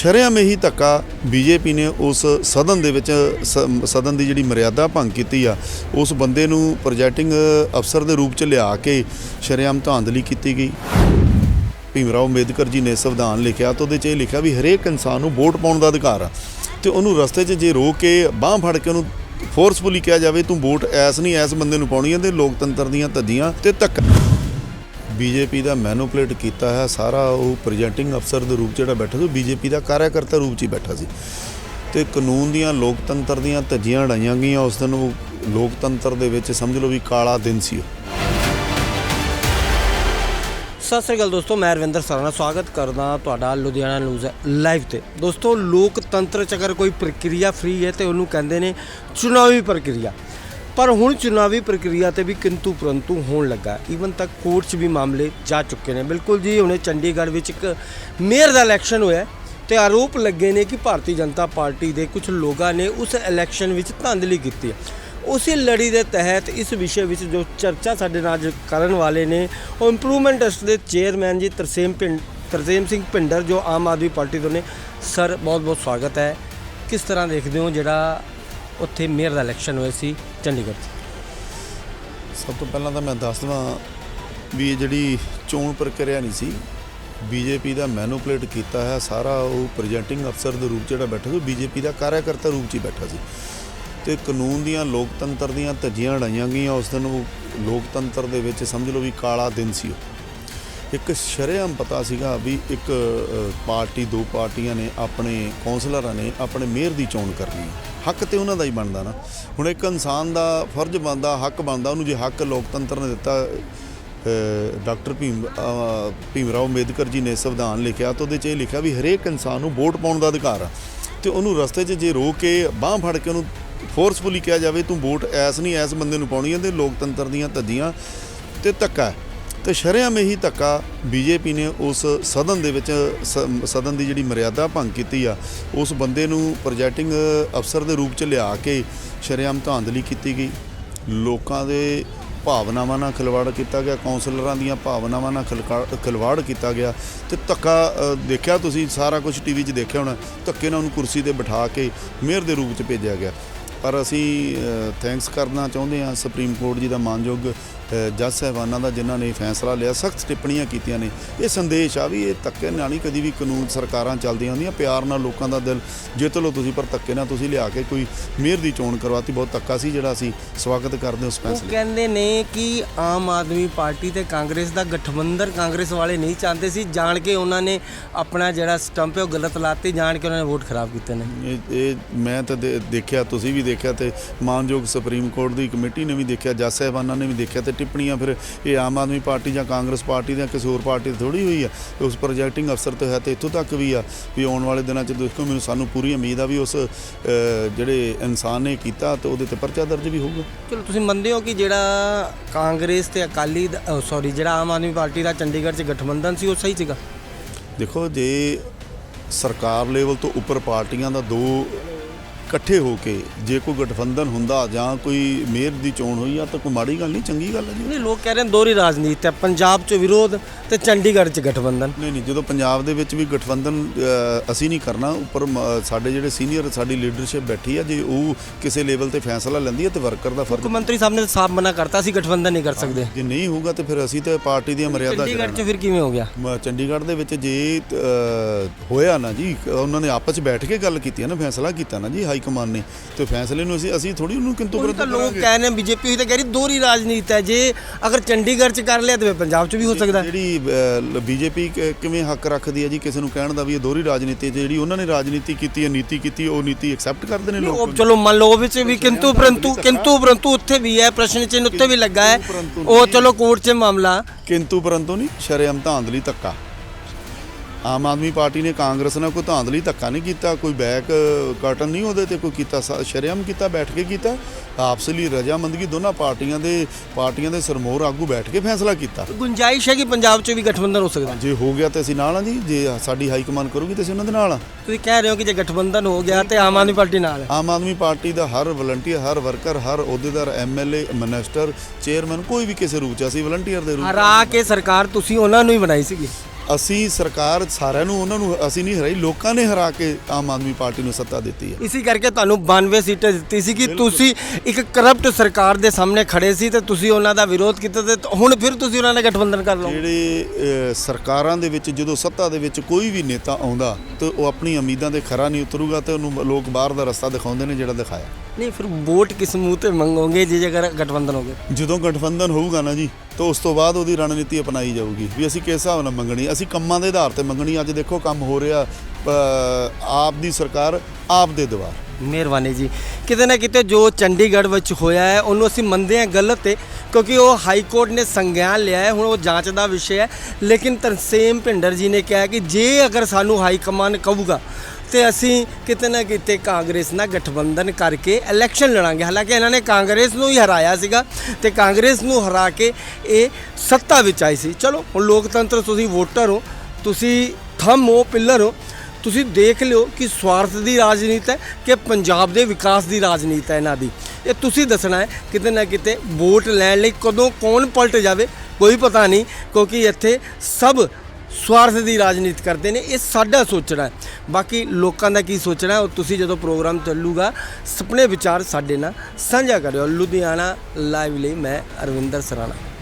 ਸ਼ਰੇਆਮ ਹੀ ਧੱਕਾ ਬੀਜੇਪੀ ਨੇ ਉਸ ਸਦਨ ਦੇ ਵਿੱਚ ਸ- ਸਦਨ ਦੀ ਜਿਹੜੀ ਮਰਿਆਦਾ ਭੰਗ ਕੀਤੀ ਆ, ਉਸ ਬੰਦੇ ਨੂੰ ਪ੍ਰੋਜੈਕਟਿੰਗ ਅਫਸਰ ਦੇ ਰੂਪ ਚ ਲਿਆ ਕੇ ਸ਼ਰੇਆਮ ਧਾਂਦਲੀ ਕੀਤੀ ਗਈ। ਭੀਮਰਾਓ ਅੰਬੇਦਕਰ ਜੀ ਨੇ ਸੰਵਿਧਾਨ ਲਿਖਿਆ ਤਾਂ ਉਹਦੇ 'ਚ ਇਹ ਲਿਖਿਆ ਵੀ ਹਰੇਕ ਇਨਸਾਨ ਨੂੰ ਵੋਟ ਪਾਉਣ ਦਾ ਅਧਿਕਾਰ ਆ ਤੇ ਉਹਨੂੰ ਰਸਤੇ 'ਚ ਜੇ ਰੋਕ ਕੇ ਬਾਹ ਫੜ ਕੇ ਉਹਨੂੰ ਫੋਰਸਫੁਲੀ ਕਿਹਾ ਜਾਵੇ, ਤੂੰ ਵੋਟ ਐਸ ਨਹੀਂ ਐਸ ਬੰਦੇ ਨੂੰ ਪਾਉਣੀ ਹੈ ਤੇ ਲੋਕਤੰਤਰ ਦੀਆਂ ਧੱਜੀਆਂ ਤੇ ਧੱਕਾ। ਬੀਜੇਪੀ ਦਾ ਮੈਨੂਪਲੇਟ ਕੀਤਾ ਹੈ, ਸਾਰਾ ਉਹ ਪ੍ਰੈਜ਼ੈਂਟਿੰਗ ਅਫਸਰ ਦੇ ਰੂਪ 'ਚ ਜਿਹੜਾ ਬੈਠਾ ਸੀ ਬੀਜੇਪੀ ਦਾ ਕਾਰਿਆਕਰਤਾ ਰੂਪ 'ਚ ਹੀ ਬੈਠਾ ਸੀ। ਤੇ ਕਾਨੂੰਨ ਦੀਆਂ, ਲੋਕਤੰਤਰ ਦੀਆਂ ਧੱਜੀਆਂ ਉਡਾਈਆਂ ਗਈਆਂ, ਉਸ ਦਿਨ ਉਹ ਲੋਕਤੰਤਰ ਦੇ ਵਿੱਚ ਸਮਝ ਲਓ ਵੀ ਕਾਲਾ ਦਿਨ ਸੀ ਉਹ। ਸਤਿ ਸ੍ਰੀ ਅਕਾਲ ਦੋਸਤੋ, ਮੈਂ ਰਵਿੰਦਰ ਸਰਾਣਾ, ਸਵਾਗਤ ਕਰਦਾ ਤੁਹਾਡਾ ਲੁਧਿਆਣਾ ਨਿਊਜ਼ ਲਾਈਵ ਤੇ। ਦੋਸਤੋ, ਲੋਕਤੰਤਰ ਚ ਅਗਰ ਕੋਈ ਪ੍ਰਕਿਰਿਆ ਫ੍ਰੀ ਹੈ ਤੇ ਉਹਨੂੰ ਕਹਿੰਦੇ ਨੇ ਚੁਣਾਵੀ ਪ੍ਰਕਿਰਿਆ। ਪਰ ਹੁਣ ਚੁਣਾਵੀ ਪ੍ਰਕਿਰਿਆ ਤੇ ਵੀ ਕਿੰਤੂ ਪਰੰਤੂ ਹੋਣ ਲੱਗਾ। ਈਵਨ ਤੱਕ ਕੋਰਟ 'ਚ ਵੀ ਮਾਮਲੇ ਜਾ ਚੁੱਕੇ ਨੇ। ਬਿਲਕੁਲ ਜੀ, ਹੁਣੇ ਚੰਡੀਗੜ੍ਹ ਵਿੱਚ ਇੱਕ ਮੇਅਰ ਦਾ ਇਲੈਕਸ਼ਨ ਹੋਇਆ ਤੇ ਆਰੋਪ ਲੱਗੇ ਨੇ ਕਿ ਭਾਰਤੀ ਜਨਤਾ ਪਾਰਟੀ ਦੇ ਕੁਝ ਲੋਕਾਂ ਨੇ ਉਸ ਇਲੈਕਸ਼ਨ ਵਿੱਚ ਧਾਂਦਲੀ ਕੀਤੀ ਹੈ। ਉਸੇ ਲੜੀ ਦੇ ਤਹਿਤ ਇਸ ਵਿਸ਼ੇ ਵਿੱਚ ਜੋ ਚਰਚਾ ਸਾਡੇ ਨਾਲ ਕਰਨ ਵਾਲੇ ਨੇ, ਉਹ ਇੰਪਰੂਵਮੈਂਟ ਟਰਸਟ ਦੇ ਚੇਅਰਮੈਨ ਜੀ ਤਰਸੇਮ ਪਿੰਡ ਤਰਸੇਮ ਸਿੰਘ ਪਿੰਡਰ ਜੋ ਆਮ ਆਦਮੀ ਪਾਰਟੀ ਤੋਂ ਨੇ। ਸਰ ਬਹੁਤ ਬਹੁਤ ਸਵਾਗਤ ਹੈ। ਕਿਸ ਤਰ੍ਹਾਂ ਦੇਖਦੇ ਹੋ ਜਿਹੜਾ ਉੱਥੇ ਮੇਅਰ ਦਾ ਇਲੈਕਸ਼ਨ ਹੋਇਆ ਸੀ ਚੰਡੀਗੜ੍ਹ 'ਚ। ਸਭ ਤੋਂ ਪਹਿਲਾਂ ਤਾਂ ਮੈਂ ਦੱਸ ਦਵਾਂ ਵੀ ਇਹ ਜਿਹੜੀ ਚੋਣ ਪ੍ਰਕਿਰਿਆ ਨਹੀਂ ਸੀ, ਬੀਜੇਪੀ ਦਾ ਮੈਨੂਪਲੇਟ ਕੀਤਾ ਹੈ ਸਾਰਾ ਉਹ ਪ੍ਰੈਜ਼ੈਂਟਿੰਗ ਅਫਸਰ ਦੇ ਰੂਪ 'ਚ ਜਿਹੜਾ ਬੈਠਾ ਸੀ ਬੀਜੇਪੀ ਦਾ ਕਾਰਿਆਕਰਤਾ ਰੂਪ 'ਚ ਹੀ ਬੈਠਾ ਸੀ। ਤੇ ਕਾਨੂੰਨ ਦੀਆਂ, ਲੋਕਤੰਤਰ ਦੀਆਂ ਧੱਜੀਆਂ ਉਡਾਈਆਂ ਗਈਆਂ, ਉਸ ਦਿਨ ਉਹ ਲੋਕਤੰਤਰ ਦੇ ਵਿੱਚ ਸਮਝ ਲਓ ਵੀ ਕਾਲਾ ਦਿਨ ਸੀ ਉਹ। ਇੱਕ ਸ਼ਰੇਆਮ ਪਤਾ ਸੀਗਾ ਵੀ ਇੱਕ ਪਾਰਟੀ, ਦੋ ਪਾਰਟੀਆਂ ਨੇ ਆਪਣੇ ਕੌਂਸਲਰਾਂ ਨੇ ਆਪਣੇ ਮੇਅਰ ਦੀ ਚੋਣ ਕਰਨੀ ਹੈ। ਹੱਕ ਤੇ ਉਹਨਾਂ ਦਾ ਹੀ ਬਣਦਾ ਨਾ। ਹੁਣ ਇੱਕ ਇਨਸਾਨ ਦਾ ਫਰਜ਼ ਬਣਦਾ, ਹੱਕ ਬਣਦਾ, ਉਹਨੂੰ ਜੇ ਹੱਕ ਲੋਕਤੰਤਰ ਨੇ ਦਿੱਤਾ ਡਾਕਟਰ ਭੀਮ ਭੀਮ ਰਾਓ ਅੰਬੇਦਕਰ ਜੀ ਨੇ ਸੰਵਿਧਾਨ ਲਿਖਿਆ ਤਾਂ ਉਹਦੇ 'ਚ ਇਹ ਲਿਖਿਆ ਵੀ ਹਰੇਕ ਇਨਸਾਨ ਨੂੰ ਵੋਟ ਪਾਉਣ ਦਾ ਅਧਿਕਾਰ ਆ। ਤੇ ਉਹਨੂੰ ਰਸਤੇ 'ਚ ਜੇ ਰੋਕ ਕੇ ਬਾਹ ਫੜ ਕੇ ਉਹਨੂੰ ਫੋਰਸਫੁਲੀ ਕਿਹਾ ਜਾਵੇ, ਤੂੰ ਵੋਟ ਐਸ ਨਹੀਂ ਐਸ ਬੰਦੇ ਨੂੰ ਪਾਉਣੀ ਹੈ ਤੇ ਲੋਕਤੰਤਰ ਦੀਆਂ ਧੱਜੀਆਂ ਤੇ ਧੱਕਾ ਹੈ। ਤੇ ਸ਼ਰੇਆਮ ਇਹੀ ਧੱਕਾ ਬੀਜੇਪੀ ਨੇ ਉਸ ਸਦਨ ਦੇ ਵਿੱਚ ਸ- ਸਦਨ ਦੀ ਜਿਹੜੀ ਮਰਿਆਦਾ ਭੰਗ ਕੀਤੀ ਆ, ਉਸ ਬੰਦੇ ਨੂੰ ਪ੍ਰੋਜੈਕਟਿੰਗ ਅਫਸਰ ਦੇ ਰੂਪ ਚ ਲਿਆ ਕੇ ਸ਼ਰੇਆਮ ਧਾਂਦਲੀ ਕੀਤੀ ਗਈ ਲੋਕਾਂ ਦੇ ਭਾਵਨਾਵਾਂ ਨਾਲ ਖਿਲਵਾੜ ਕੀਤਾ ਗਿਆ ਕਾਉਂਸਲਰਾਂ ਦੀਆਂ ਭਾਵਨਾਵਾਂ ਨਾਲ ਖਿਲਕਾ- ਖਿਲਵਾੜ ਕੀਤਾ ਗਿਆ ਤੇ ਧੱਕਾ ਦੇਖਿਆ ਤੁਸੀਂ ਸਾਰਾ ਕੁਝ ਟੀਵੀ 'ਚ ਦੇਖਿਆ ਹੋਣਾ, ਧੱਕੇ ਨਾਲ ਉਹਨੂੰ ਕੁਰਸੀ ਤੇ ਬਿਠਾ ਕੇ ਮੇਅਰ ਦੇ ਰੂਪ 'ਚ ਭੇਜਿਆ ਗਿਆ ਪਰ ਅਸੀਂ ਥੈਂਕਸ ਕਰਨਾ ਚਾਹੁੰਦੇ ਹਾਂ ਸੁਪਰੀਮ ਕੋਰਟ ਜੀ ਦਾ ਮਾਨਯੋਗ ਜੱਜ ਸਾਹਿਬਾਨਾਂ ਦਾ ਜਿਨ੍ਹਾਂ ਨੇ ਫੈਸਲਾ ਲਿਆ ਸਖਤ ਟਿੱਪਣੀਆਂ ਕੀਤੀਆਂ ਨੇ। ਇਹ ਸੰਦੇਸ਼ ਆ ਵੀ ਇਹ ਧੱਕੇ ਨਾਲ ਨਹੀਂ ਕਦੀ ਵੀ ਕਾਨੂੰਨ ਸਰਕਾਰਾਂ ਚੱਲਦੀਆਂ ਹੁੰਦੀਆਂ। ਪਿਆਰ ਨਾਲ ਲੋਕਾਂ ਦਾ ਦਿਲ ਜਿੱਤ ਲਓ ਤੁਸੀਂ ਪਰ ਧੱਕੇ ਨਾਲ ਤੁਸੀਂ ਲਿਆ ਕੇ ਕੋਈ ਮੇਅਰ ਦੀ ਚੋਣ ਕਰਵਾਤੀ। ਬਹੁਤ ਧੱਕਾ ਸੀ ਜਿਹੜਾ ਅਸੀਂ ਸਵਾਗਤ ਕਰਦੇ ਹਾਂ ਉਸ ਉਹ ਫੈਸਲੇ ਕਹਿੰਦੇ ਨੇ ਕਿ ਆਮ ਆਦਮੀ ਪਾਰਟੀ ਤੇ ਕਾਂਗਰਸ ਦਾ ਗਠਬੰਧਨ ਕਾਂਗਰਸ ਵਾਲੇ ਨਹੀਂ ਚਾਹੁੰਦੇ ਸੀ। ਜਾਣ ਕੇ ਉਹਨਾਂ ਨੇ ਆਪਣਾ ਜਿਹੜਾ ਸਟੰਪ ਹੈ ਉਹ ਗਲਤ ਲਾਤੀ ਜਾਣ ਕੇ ਉਹਨਾਂ ਨੇ ਵੋਟ ਖਰਾਬ ਕੀਤੇ ਨੇ। ਇਹ ਇਹ ਮੈਂ ਤਾਂ ਦੇਖਿਆ ਤੁਸੀਂ ਵੀ ਦੇਖਿਆ ਤੇ ਮਾਨਯੋਗ ਸੁਪਰੀਮ ਕੋਰਟ ਦੀ ਕਮੇਟੀ ਨੇ ਵੀ ਦੇਖਿਆ ਜੱਜ ਸਾਹਿਬਾਨਾਂ ਨੇ ਵੀ ਦੇਖਿਆ ਤੇ ਟਿੱਪਣੀਆਂ ਫਿਰ ਇਹ ਆਮ ਆਦਮੀ ਪਾਰਟੀ ਜਾਂ ਕਾਂਗਰਸ ਪਾਰਟੀ ਜਾਂ ਕਿਸੇ ਹੋਰ ਪਾਰਟੀ ਥੋੜੀ ਹੋਈ ਆ। ਉਸ ਪ੍ਰੋਜੈਕਟਿੰਗ ਅਫਸਰ ਤੇ ਹੈ ਤੇ ਇੱਥੋਂ ਤੱਕ ਵੀ ਆ ਵੀ ਆਉਣ ਵਾਲੇ ਦਿਨਾਂ 'ਚ ਦੇਖੋ ਮੈਨੂੰ ਸਾਨੂੰ ਪੂਰੀ ਉਮੀਦ ਆ ਵੀ ਉਸ ਜਿਹੜੇ ਇਨਸਾਨ ਨੇ ਕੀਤਾ ਤੇ ਉਹਦੇ ਤੇ ਪਰਚਾ ਦਰਜ ਵੀ ਹੋਊਗਾ। ਚਲੋ ਤੁਸੀਂ ਮੰਨਦੇ ਹੋ ਕਿ ਜਿਹੜਾ ਕਾਂਗਰਸ ਤੇ ਅਕਾਲੀ ਸੌਰੀ ਜਿਹੜਾ ਆਮ ਆਦਮੀ ਪਾਰਟੀ ਦਾ ਚੰਡੀਗੜ੍ਹ 'ਚ ਗਠਬੰਧਨ ਸੀ ਉਹ ਸਹੀ ਸੀਗਾ? ਦੇਖੋ ਜੇ ਸਰਕਾਰ ਲੈਵਲ ਤੋਂ ਉੱਪਰ ਪਾਰਟੀਆਂ ਦਾ ਦੋ ਇਕੱਠੇ ਹੋ ਕੇ ਜੇ ਕੋਈ ਗਠਬੰਧਨ ਹੁੰਦਾ ਜਾਂ ਕੋਈ ਮੇਅਰ ਦੀ ਚੋਣ ਹੋਈ ਆ ਤਾਂ ਕੋਈ ਮਾੜੀ ਗੱਲ ਨਹੀਂ ਚੰਗੀ ਗੱਲ ਹੈ ਜੀ। ਨਹੀਂ ਲੋਕ ਕਹਿ ਰਹੇ ਨੇ ਦੋਹਰੀ ਰਾਜਨੀਤੀ ਹੈ ਪੰਜਾਬ 'ਚ ਵਿਰੋਧ ਤੇ ਚੰਡੀਗੜ੍ਹ 'ਚ ਗਠਬੰਧਨ। ਨਹੀਂ ਨਹੀਂ ਜਦੋਂ ਪੰਜਾਬ ਦੇ ਵਿੱਚ ਵੀ ਗਠਬੰਧਨ ਅਸੀਂ ਨਹੀਂ ਕਰਨਾ ਉੱਪਰ ਸਾਡੇ ਜਿਹੜੇ ਸੀਨੀਅਰ ਸਾਡੀ ਲੀਡਰਸ਼ਿਪ ਬੈਠੀ ਆ ਜੇ ਉਹ ਕਿਸੇ ਲੈਵਲ ਤੇ ਫੈਸਲਾ ਲੈਂਦੀ ਹੈ ਤੇ ਵਰਕਰ ਦਾ ਫਰਜ਼ ਮੁੱਖ ਮੰਤਰੀ ਸਾਹਿਬ ਨੇ ਸਾਫ਼ ਮਨਾ ਕਰਤਾ ਸੀ ਗਠਬੰਧਨ ਨਹੀਂ ਕਰ ਸਕਦੇ। ਜੇ ਨਹੀਂ ਹੋਊਗਾ ਤੇ ਫਿਰ ਅਸੀਂ ਤੇ ਪਾਰਟੀ ਦੀਆਂ ਮਰਿਆਦਾ ਚੰਡੀਗੜ੍ਹ 'ਚ ਫਿਰ ਕਿਵੇਂ ਹੋ ਗਿਆ? ਚੰਡੀਗੜ੍ਹ ਦੇ ਵਿੱਚ ਜੇ ਹੋਇਆ ਨਾ ਜੀ ਉਹਨਾਂ ਨੇ ਆਪਸ ਵਿੱਚ ਬੈਠ ਕੇ ਗੱਲ ਕੀਤੀ ਹੈ ਨਾ ਫੈਸਲਾ ਕੀਤਾ ਨਾ ਜੀ ਹਾਈ ਕਮਾਨ ਨੇ ਤੇ ਫੈਸਲੇ ਨੂੰ ਅਸੀਂ ਅਸੀਂ ਥੋੜੀ ਉਹਨੂੰ ਕਿੰਤੂ ਪਰੰਤੂ ਤਾਂ ਲੋਕ। ਕਹਿ ਰਹੇ ਬੀਜੇਪੀ ਹੋਈ ਤਾਂ ਕਹਿ ਰਹੀ ਦੋਹਰੀ ਰਾਜਨੀਤੀ ਹੈ। ਜੇ ਅਗਰ ਚੰਡੀਗੜ੍ਹ 'ਚ ਕਰ ਲਿਆ ਤਾਂ ਪੰਜਾਬ 'ਚ ਵੀ ਹੋ ਸਕਦਾ। ਜਿਹੜੀ ਬੀਜੇਪੀ ਕਿਵੇਂ ਹੱਕ ਰੱਖਦੀ ਹੈ ਜੀ ਕਿਸੇ ਨੂੰ ਕਹਿਣ ਦਾ ਵੀ ਇਹ ਦੋਹਰੀ ਰਾਜਨੀਤੀ ਜਿਹੜੀ ਉਹਨਾਂ ਨੇ ਰਾਜਨੀਤੀ ਕੀਤੀ ਹੈ ਨੀਤੀ ਕੀਤੀ ਉਹ ਨੀਤੀ ਐਕਸੈਪਟ ਕਰਦੇ ਨੇ ਲੋਕ? ਚਲੋ ਮੰਨ ਲਓ ਵਿੱਚ ਵੀ ਕਿੰਤੂ ਪਰੰਤੂ ਕਿੰਤੂ ਪਰੰਤੂ ਉੱਥੇ ਵੀ ਹੈ ਪ੍ਰਸ਼ਨ ਚਿੰਨ੍ਹ ਉੱਤੇ ਵੀ ਲੱਗਾ ਹੈ। ਉਹ ਚਲੋ ਕੋਰਟ 'ਚ ਮਾਮਲਾ। ਕਿੰਤੂ ਪਰੰਤੂ ਨਹੀਂ ਸ਼ਰੇਆਮ ਧਾਂਦਲੀ ਧੱਕਾ। ਆਮ ਆਦਮੀ ਪਾਰਟੀ ਨੇ ਕਾਂਗਰਸ ਨਾਲ ਕੋਈ ਧਾਂਦਲੀ ਧੱਕਾ ਨਹੀਂ ਕੀਤਾ ਕੋਈ ਬੈਕ ਕਰਟਨ ਨਹੀਂ ਉਹਦੇ ਤੇ ਕੋਈ ਕੀਤਾ ਸ਼ਰੇਆਮ ਕੀਤਾ ਬੈਠ ਕੇ ਕੀਤਾ। ਆਪਸਲੀ ਰਜਾਮੰਦਗੀ ਦੋਨਾਂ ਪਾਰਟੀਆਂ ਦੇ ਪਾਰਟੀਆਂ ਦੇ ਸਰਮੋਰ ਆਗੂ ਬੈਠ ਕੇ ਫੈਸਲਾ ਕੀਤਾ। ਗੁੰਜਾਇਸ਼ ਹੈ ਕਿ ਪੰਜਾਬ 'ਚ ਵੀ ਗਠਬੰਧਨ ਹੋ ਸਕਦਾ। ਜੇ ਹੋ ਗਿਆ ਤੇ ਅਸੀਂ ਨਾਲ ਆ ਜੀ ਜੇ ਸਾਡੀ ਹਾਈ ਕਮਾਂਡ ਕਰੂਗੀ ਤੇ ਅਸੀਂ ਉਹਨਾਂ ਦੇ ਨਾਲ ਆ। ਤੁਸੀਂ ਕਹਿ ਰਹੇ ਹੋ ਕਿ ਜੇ ਗਠਬੰਧਨ ਹੋ ਗਿਆ ਤੇ ਆਮ ਆਦਮੀ ਪਾਰਟੀ ਨਾਲ ਹੈ। ਆਮ ਆਦਮੀ ਪਾਰਟੀ ਦਾ ਹਰ ਵਲੰਟੀਅਰ ਹਰ ਵਰਕਰ ਹਰ ਅਹੁਦੇਦਾਰ ਐਮਐਲਏ ਮਿਨਿਸਟਰ ਚੇਅਰਮੈਨ ਕੋਈ ਵੀ ਕਿਸੇ ਰੂਪ ਚ ਅਸੀਂ ਵਲੰਟੀਅਰ ਦੇ ਰੂਪ ਹਰਾ ਕੇ ਸਰਕਾਰ ਤੁਸੀਂ ਉਹਨਾਂ ਨੂੰ ਹੀ ਬਣਾਈ ਸੀਗੀ। ਅਸੀਂ ਸਰਕਾਰ ਸਾਰਿਆਂ ਨੂੰ ਉਹਨਾਂ ਨੂੰ ਅਸੀਂ ਨਹੀਂ ਹਰਾਈ ਲੋਕਾਂ ਨੇ ਹਰਾ ਕੇ ਆਮ ਆਦਮੀ ਪਾਰਟੀ ਨੂੰ ਸੱਤਾ ਦਿੱਤੀ ਹੈ। ਇਸੇ ਕਰਕੇ ਤੁਹਾਨੂੰ 92 ਸੀਟਾਂ ਦਿੱਤੀ ਸੀ ਕਿ ਤੁਸੀਂ ਇੱਕ ਕਰਪਟ ਸਰਕਾਰ ਦੇ ਸਾਹਮਣੇ ਖੜੇ ਸੀ ਤੇ ਤੁਸੀਂ ਉਹਨਾਂ ਦਾ ਵਿਰੋਧ ਕੀਤਾ ਤੇ ਹੁਣ ਫਿਰ ਤੁਸੀਂ ਉਹਨਾਂ ਨਾਲ ਗਠਬੰਧਨ ਕਰ ਲਓ। ਜਿਹੜੇ ਸਰਕਾਰਾਂ ਦੇ ਵਿੱਚ ਜਦੋਂ ਸੱਤਾ ਦੇ ਵਿੱਚ ਕੋਈ ਵੀ ਨੇਤਾ ਆਉਂਦਾ ਤੇ ਉਹ ਆਪਣੀ ਉਮੀਦਾਂ ਦੇ ਖਰਾ ਨਹੀਂ ਉਤਰੂਗਾ ਤੇ ਉਹਨੂੰ ਲੋਕ ਬਾਹਰ ਦਾ ਰਸਤਾ ਦਿਖਾਉਂਦੇ ਨੇ ਜਿਹੜਾ ਦਿਖਾਇਆ। ਨਹੀਂ ਫਿਰ ਵੋਟ ਕਿਸ ਮੂੰਹ ਤੇ ਮੰਗੋਗੇ ਜੇ ਜੇਕਰ ਗਠਬੰਧਨ ਹੋਗੇ? ਜਦੋਂ ਗਠਬੰਧਨ ਹੋਊਗਾ ਨਾ ਜੀ ਤਾਂ ਉਸ ਤੋਂ ਬਾਅਦ ਉਹਦੀ ਰਣਨੀਤੀ ਅਪਣਾਈ ਜਾਊਗੀ ਵੀ ਅਸੀਂ ਕਿਸ ਹਿਸਾਬ ਨਾਲ ਮੰਗਣੀ। ਅਸੀਂ ਕੰਮਾਂ ਦੇ ਆਧਾਰ ਤੇ ਮੰਗਣੀ। ਅੱਜ ਦੇਖੋ ਕੰਮ ਹੋ ਰਿਹਾ ਆਪ ਦੀ ਸਰਕਾਰ ਆਪ ਦੇ ਦਵਾਰ ਮਿਹਰਬਾਨੀ ਜੀ। ਕਿਤੇ ਨਾ ਕਿਤੇ ਜੋ ਚੰਡੀਗੜ੍ਹ ਵਿੱਚ ਹੋਇਆ ਹੈ ਉਹਨੂੰ ਅਸੀਂ ਮੰਨਦੇ ਹਾਂ ਗਲਤ ਹੈ ਕਿਉਂਕਿ ਉਹ ਹਾਈ ਕੋਰਟ ਨੇ ਸੰਗਿਆਨ ਲਿਆ ਹੈ ਹੁਣ ਉਹ ਜਾਂਚ ਦਾ ਵਿਸ਼ਾ ਹੈ। ਲੇਕਿਨ ਤਰਸੇਮ ਭਿੰਡਰ ਜੀ ਨੇ ਕਿਹਾ ਕਿ ਜੇ ਅਗਰ ਸਾਨੂੰ ਹਾਈ ਕਮਾਨ ਕਹੂਗਾ ਤੇ ਅਸੀਂ ਕਿਤੇ ਨਾ ਕਿਤੇ ਕਾਂਗਰਸ ਨਾਲ ਗਠਬੰਧਨ ਕਰਕੇ ਇਲੈਕਸ਼ਨ ਲੜਾਂਗੇ। ਹਾਲਾਂਕਿ ਇਹਨਾਂ ਨੇ ਕਾਂਗਰਸ ਨੂੰ ਹੀ ਹਰਾਇਆ ਸੀਗਾ ਤੇ ਕਾਂਗਰਸ ਨੂੰ ਹਰਾ ਕੇ ਇਹ ਸੱਤਾ ਵਿੱਚ ਆਈ ਸੀ। ਚਲੋ, ਹੁਣ ਲੋਕਤੰਤਰ ਤੁਸੀਂ ਵੋਟਰ ਹੋ, ਤੁਸੀਂ ਥੰਮ ਹੋ, ਪਿੱਲਰ ਹੋ, ਤੁਸੀਂ ਦੇਖ ਲਿਓ ਕਿ ਸਵਾਰਥ ਦੀ ਰਾਜਨੀਤੀ ਹੈ ਕਿ ਪੰਜਾਬ ਦੇ ਵਿਕਾਸ ਦੀ ਰਾਜਨੀਤੀ ਹੈ ਇਹਨਾਂ ਦੀ। ਇਹ ਤੁਸੀਂ ਦੱਸਣਾ ਹੈ, ਕਿਤੇ ਨਾ ਕਿਤੇ ਵੋਟ ਲੈਣ ਲਈ ਕਦੋਂ ਕੌਣ ਪਲਟ ਜਾਵੇ, ਕੋਈ ਪਤਾ ਨਹੀਂ, ਕਿਉਂਕਿ ਇੱਥੇ ਸਭ ਸਵਾਰਥ ਦੀ ਰਾਜਨੀਤੀ ਕਰਦੇ ਨੇ, ਇਹ ਸਾਡਾ ਸੋਚਣਾ ਹੈ। ਬਾਕੀ ਲੋਕਾਂ ਦਾ ਕੀ ਸੋਚਣਾ ਹੈ, ਉਹ ਤੁਸੀਂ ਜਦੋਂ ਪ੍ਰੋਗਰਾਮ ਚੱਲੂਗਾ, ਸੁਪਨੇ ਵਿਚਾਰ ਸਾਡੇ ਨਾਲ ਸਾਂਝਾ ਕਰਿਓ। ਲੁਧਿਆਣਾ ਲਾਈਵ ਲਈ ਮੈਂ ਅਰਵਿੰਦਰ ਸਰਾਣਾ।